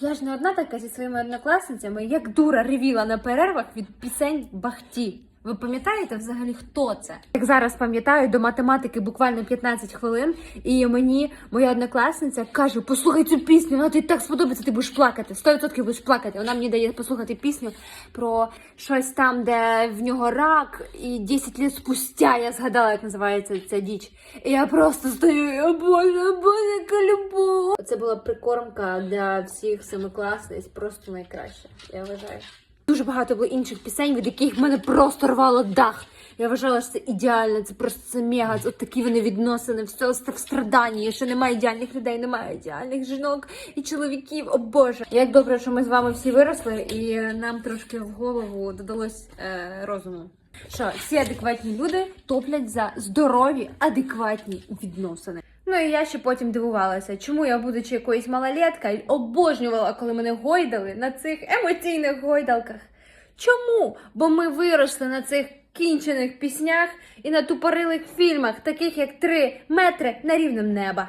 Я ж не одна така зі своїми однокласницями, як дура ревіла на перервах від пісень Бахті. Ви пам'ятаєте взагалі, хто це? Як зараз пам'ятаю, до математики буквально 15 хвилин, і мені моя однокласниця каже: послухай цю пісню, вона тобі так сподобається, ти будеш плакати. 100% будеш плакати. Вона мені дає послухати пісню про щось там, де в нього рак, і 10 літ спустя я згадала, як називається ця діч. І я просто стою, о боже, о боже, яка любов. Це була прикормка для всіх семикласниць, просто найкраще, я вважаю. Дуже багато було інших пісень, від яких мене просто рвало дах. Я вважала, що це ідеально, це просто це мега. От такі вони відносини, все в страданні. Ще немає ідеальних людей, немає ідеальних жінок і чоловіків. О Боже. Як добре, що ми з вами всі виросли, і нам трошки в голову додалось е, розуму. Що всі адекватні люди топлять за здорові, адекватні відносини. Ну і я ще потім дивувалася, чому я, будучи якоюсь малолеткою, обожнювала, коли мене гойдали на цих емоційних гойдалках. Чому? Бо ми виросли на цих кінчених піснях і на тупорилих фільмах, таких як три метри на рівнем неба.